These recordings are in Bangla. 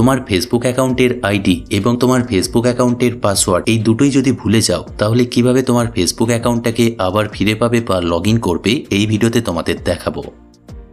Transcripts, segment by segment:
তোমার ফেসবুক অ্যাকাউন্টের আইডি এবং তোমার ফেসবুক অ্যাকাউন্টের পাসওয়ার্ড এই দুটোই যদি ভুলে যাও, তাহলে কীভাবে তোমার ফেসবুক অ্যাকাউন্টটাকে আবার ফিরে পাবে বা লগ করবে, এই ভিডিওতে তোমাদের দেখাবো।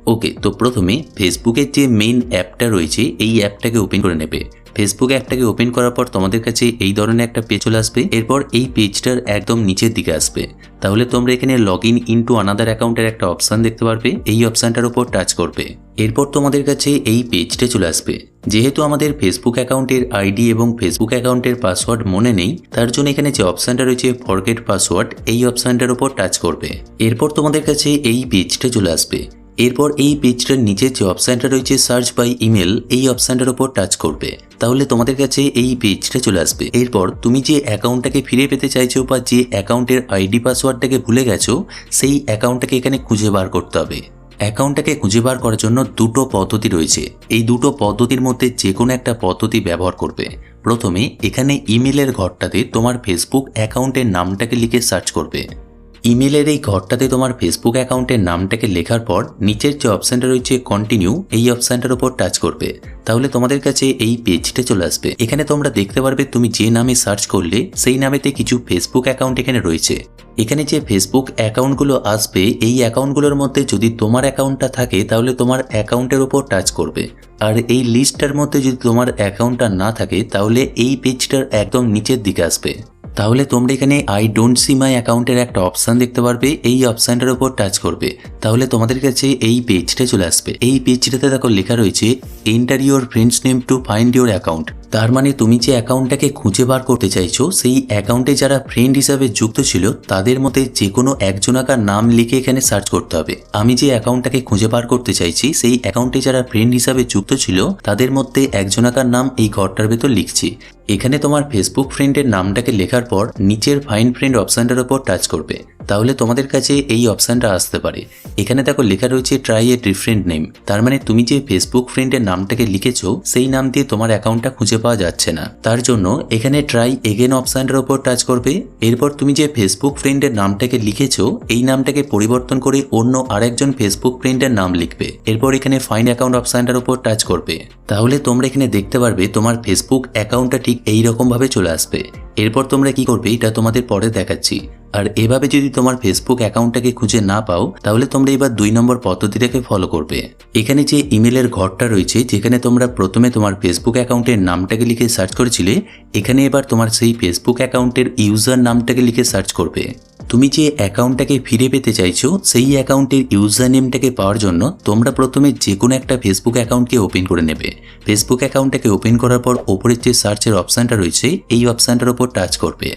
ওকে, তো প্রথমে ফেসবুকের যে মেইন অ্যাপটা রয়েছে, এই অ্যাপটাকে ওপেন করে নেবে। ফেসবুক অ্যাপটাকে ওপেন করার পর তোমাদের কাছে এই ধরনের একটা পেজ চলে আসবে। এরপর এই পেজটার একদম নিচের দিকে আসবে। তাহলে তোমরা এখানে লগ ইন ইন্টু আনাদার অ্যাকাউন্টের একটা অপশান দেখতে পারবে। এই অপশানটার উপর টাচ করবে। এরপর তোমাদের কাছে এই পেজটা চলে আসবে। যেহেতু আমাদের ফেসবুক অ্যাকাউন্টের আইডি এবং ফেসবুক অ্যাকাউন্টের পাসওয়ার্ড মনে নেই, তার জন্য এখানে যে অপশানটা রয়েছে ফরগেট পাসওয়ার্ড এই অপশানটার উপর টাচ করবে। এরপর তোমাদের কাছে এই পেজটা চলে আসবে। এরপর এই পেজটার নিচে যে অপশানটা রয়েছে সার্চ বাই ইমেল এই অপশানটার উপর টাচ করবে। তাহলে তোমাদের কাছে এই পেজটা চলে আসবে। এরপর তুমি যে অ্যাকাউন্টটাকে ফিরে পেতে চাইছো বা যে অ্যাকাউন্টের আইডি পাসওয়ার্ডটাকে ভুলে গেছো, সেই অ্যাকাউন্টটাকে এখানে খুঁজে বার করতে হবে। অ্যাকাউন্টটাকে খুঁজে বার করার জন্য দুটো পদ্ধতি রয়েছে। এই দুটো পদ্ধতির মধ্যে যে কোনো একটা পদ্ধতি ব্যবহার করবে। প্রথমে এখানে ইমেলের ঘরটাতে তোমার ফেসবুক অ্যাকাউন্টের নামটাকে লিখে সার্চ করবে। ইমেলের এই ঘরটাতে তোমার ফেসবুক অ্যাকাউন্টের নামটাকে লেখার পর নিচের যে অপশানটা রয়েছে কন্টিনিউ এই অপশানটার উপর টাচ করবে। তাহলে তোমাদের কাছে এই পেজটা চলে আসবে। এখানে তোমরা দেখতে পারবে তুমি যে নামে সার্চ করলে, সেই নামেতে কিছু ফেসবুক অ্যাকাউন্ট এখানে রয়েছে। এখানে যে ফেসবুক অ্যাকাউন্টগুলো আসবে, এই অ্যাকাউন্টগুলোর মধ্যে যদি তোমার অ্যাকাউন্টটা থাকে, তাহলে তোমার অ্যাকাউন্টের ওপর টাচ করবে। আর এই লিস্টটার মধ্যে যদি তোমার অ্যাকাউন্টটা না থাকে, তাহলে এই পেজটার একদম নিচের দিকে আসবে। তাহলে তোমরা এখানে আই ডোন্ট সি মাই অ্যাকাউন্টের একটা অপশান দেখতে পারবে, এই অপশানটার উপর টাচ করবে। তাহলে তোমাদের কাছে এই পেজটা চলে আসবে। এই পেজটাতে দেখো লেখা রয়েছে enter your friends name to find your account তার মানে তুমি যে অ্যাকাউন্টটাকে খুঁজে বার করতে চাইছো, সেই অ্যাকাউন্টে যারা ফ্রেন্ড হিসাবে যুক্ত ছিল, তাদের মধ্যে যে কোনো একজনাকার নাম লিখে এখানে সার্চ করতে হবে। আমি যে অ্যাকাউন্টটাকে খুঁজে বার করতে চাইছি, সেই অ্যাকাউন্টে যারা ফ্রেন্ড হিসাবে যুক্ত ছিল, তাদের মধ্যে একজনাকার নাম এই ঘরটার ভেতর লিখছি। এখানে তোমার ফেসবুক ফ্রেন্ডের নামটাকে লেখার পর নিচের ফাইন ফ্রেন্ড অপশানটার ওপর টাচ করবে। তাহলে তোমাদের কাছে এই অপশানটা আসতে পারে। এখানে দেখো লেখা রয়েছে ট্রাই এ ডিফারেন্ট নেম তার মানে তুমি যে ফেসবুক ফ্রেন্ডের নামটাকে লিখেছো, সেই নাম দিয়ে তোমার অ্যাকাউন্টটা খুঁজে পাওয়া যাচ্ছে না। তার জন্য এখানে ট্রাই এগেন অপশানটার ওপর টাচ করবে। এরপর তুমি যে ফেসবুক ফ্রেন্ডের নামটাকে লিখেছো, এই নামটাকে পরিবর্তন করে অন্য আরেকজন ফেসবুক ফ্রেন্ডের নাম লিখবে। এরপর এখানে ফাইন অ্যাকাউন্ট অপশানটার ওপর টাচ করবে। তাহলে তোমরা এখানে দেখতে পারবে তোমার ফেসবুক অ্যাকাউন্টটা ঠিক এই রকম ভাবে চলে আসবে। এরপর তোমরা কি করবে এটা তোমাদের পরে দেখাচ্ছি। আর এভাবে যদি তোমার ফেসবুক অ্যাকাউন্টটাকে খুঁজে না পাও, তাহলে তোমরা এবার দুই নম্বর পদ্ধতিটাকে ফলো করবে। এখানে যে ইমেলের ঘরটা রয়েছে, যেখানে তোমরা প্রথমে তোমার ফেসবুক অ্যাকাউন্টের নামটাকে লিখে সার্চ করেছিলে, এখানে এবার তোমার সেই ফেসবুক অ্যাকাউন্টের ইউজার নামটাকে লিখে সার্চ করবে। তুমি যে অ্যাকাউন্টটাকে ফিরে পেতে চাইছো, সেই অ্যাকাউন্টের ইউজার নেমটাকে পাওয়ার জন্য তোমরা প্রথমে যে কোনো একটা ফেসবুক অ্যাকাউন্টকে ওপেন করে নেবে। ফেসবুক অ্যাকাউন্টটাকে ওপেন করার পর ওপরের যে সার্চের অপশানটা রয়েছে, এই অপশানটার ওপর টাচ করবে।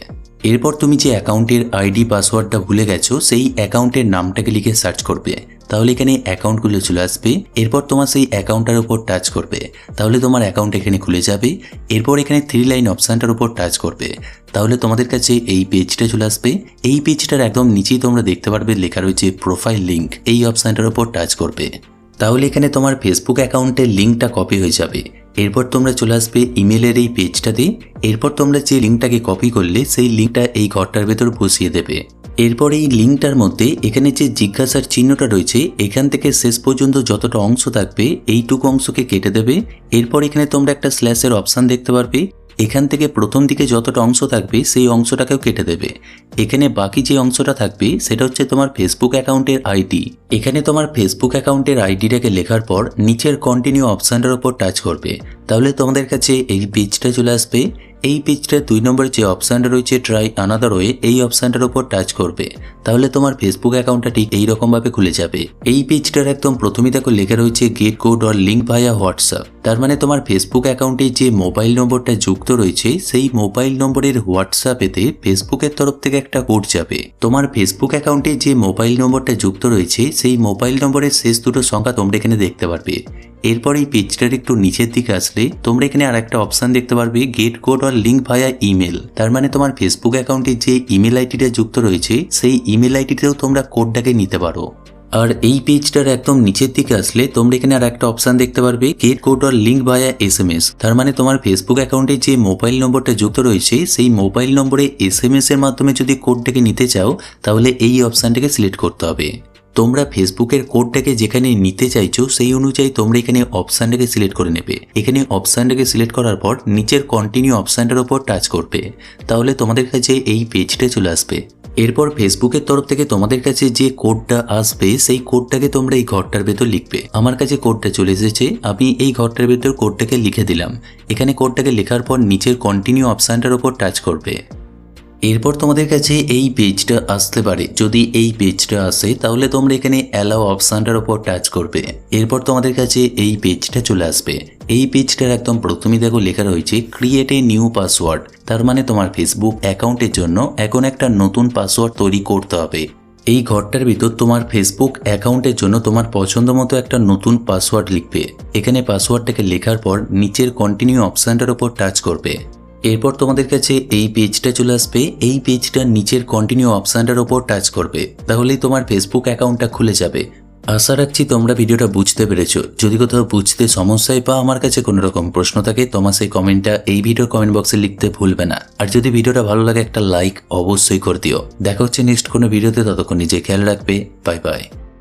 এরপর তুমি যে অ্যাকাউন্টের আইডি, পাসওয়ার্ডটা ভুলে গেছো, সেই অ্যাকাউন্টের নামটাকে লিখে সার্চ করবে। তাহলে এখানে অ্যাকাউন্টগুলো চলে আসবে। এরপর তোমার সেই অ্যাকাউন্টটার উপর টাচ করবে। তাহলে তোমার অ্যাকাউন্ট এখানে খুলে যাবে। এরপর এখানে থ্রি লাইন অপশানটার উপর টাচ করবে। তাহলে তোমাদের কাছে এই পেজটা চলে আসবে। এই পেজটার একদম নিচেই তোমরা দেখতে পারবে লেখা রয়েছে প্রোফাইল লিঙ্ক এই অপশানটার উপর টাচ করবে। তাহলে এখানে তোমার ফেসবুক অ্যাকাউন্টের লিঙ্কটা কপি হয়ে যাবে। এরপর তোমরা চলে আসবে ইমেলের এই পেজটাতে। এরপর তোমরা যে লিঙ্কটাকে কপি করলে, সেই লিঙ্কটা এই ঘরটার ভেতর বসিয়ে দেবে। এরপর এই লিঙ্কটার মধ্যে এখানে যে জিজ্ঞাসার চিহ্নটা রয়েছে, এখান থেকে শেষ পর্যন্ত যতটা অংশ থাকবে, এইটুকু অংশকে কেটে দেবে। এরপর এখানে তোমরা একটা স্ল্যাশের অপশান দেখতে পারবে। এখান থেকে প্রথম দিকে যতটা অংশ থাকবে, সেই অংশটাকেও কেটে দেবে। এখানে বাকি যে অংশটা থাকবে, সেটা হচ্ছে তোমার ফেসবুক অ্যাকাউন্টের আইডি। এখানে তোমার ফেসবুক অ্যাকাউন্টের আইডিটাকে লেখার পর নিচের কন্টিনিউ অপশানটার ওপর টাচ করবে। তাহলে তোমাদের কাছে এই পেজটা চলে আসবে। এই পেজটার দুই নম্বরে যে অপশানটা রয়েছে ট্রাই আনাদার ওয়ে এই অপশানটার উপর টাচ করবে। তাহলে তোমার ফেসবুক অ্যাকাউন্টটা ঠিক এইরকমভাবে খুলে যাবে। এই পেজটার একদম প্রথমেই দেখো লেখা রয়েছে get code or link via WhatsApp তার মানে তোমার ফেসবুক অ্যাকাউন্টে যে মোবাইল নম্বরটা যুক্ত রয়েছে, সেই মোবাইল নম্বরের হোয়াটসঅ্যাপেতে ফেসবুকের তরফ থেকে একটা কোড যাবে। তোমার ফেসবুক অ্যাকাউন্টে যে মোবাইল নম্বরটা যুক্ত রয়েছে, সেই মোবাইল নম্বরের শেষ দুটো সংখ্যা তোমরা এখানে দেখতে পারবে। এরপর এই পেজটার একটু নিচের দিকে আসলে তোমরা এখানে আর একটা অপশান দেখতে পারবে get code or link via email তার মানে তোমার ফেসবুক অ্যাকাউন্টে যে ইমেল আইডিটা যুক্ত রয়েছে, সেই ইমেল আইডিতেও তোমরা কোডটাকে নিতে পারো। আর এই পেজটার একদম নিচের দিকে আসলে তোমরা এখানে আর একটা অপশান দেখতে পারবে get code or link via S M S তার মানে তোমার ফেসবুক অ্যাকাউন্টে যে মোবাইল নম্বরটা যুক্ত রয়েছে, সেই মোবাইল নম্বরে এস এম এস এর মাধ্যমে যদি কোডটাকে নিতে চাও, তাহলে এই অপশানটাকে সিলেক্ট করতে হবে। তোমরা ফেসবুকের কোডটাকে যেখানে নিতে চাইছো, সেই অনুযায়ী তোমরা এখানে অপশানটাকে সিলেক্ট করে নেবে। এখানে অপশানটাকে সিলেক্ট করার পর নিচের কন্টিনিউ অপশানটার ওপর টাচ করবে। তাহলে তোমাদের কাছে এই পেজটা চলে আসবে। এরপর ফেসবুকের তরফ থেকে তোমাদের কাছে যে কোডটা আসবে, সেই কোডটাকে তোমরা এই ঘরটার ভেতর লিখবে। আমার কাছে কোডটা চলে এসেছে, আমি এই ঘরটার ভেতর কোডটাকে লিখে দিলাম। এখানে কোডটাকে লেখার পর নিচের কন্টিনিউ অপশানটার ওপর টাচ করবে। এরপর তোমাদের কাছে এই পেজটা আসতে পারে। যদি এই পেজটা আসে, তাহলে তোমরা এখানে অ্যালাও অপশানটার ওপর টাচ করবে। এরপর তোমাদের কাছে এই পেজটা চলে আসবে। এই পেজটার একদম প্রথমেই দেখো লেখা রয়েছে ক্রিয়েট এ নিউ পাসওয়ার্ড তার মানে তোমার ফেসবুক অ্যাকাউন্টের জন্য এখন একটা নতুন পাসওয়ার্ড তৈরি করতে হবে। এই ঘরটার ভিতর তোমার ফেসবুক অ্যাকাউন্টের জন্য তোমার পছন্দ মতো একটা নতুন পাসওয়ার্ড লিখবে। এখানে পাসওয়ার্ডটাকে লেখার পর নিচের কন্টিনিউ অপশানটার ওপর টাচ করবে। এরপর তোমাদের কাছে এই পেজটা চলে আসবে। এই পেজটার নিচের কন্টিনিউ অপশানটার ওপর টাচ করবে। তাহলেই তোমার ফেসবুক অ্যাকাউন্টটা খুলে যাবে। আশা রাখছি তোমরা ভিডিওটা বুঝতে পেরেছ। যদি কোথাও বুঝতে সমস্যায় বা আমার কাছে কোনো রকম প্রশ্ন থাকে, তোমার সেই কমেন্টটা এই ভিডিওর কমেন্ট বক্সে লিখতে ভুলবে না। আর যদি ভিডিওটা ভালো লাগে একটা লাইক অবশ্যই করে দিও। দেখা হচ্ছে নেক্সট কোনো ভিডিওতে ততক্ষণ নিজে খেয়াল রাখবে। Bye bye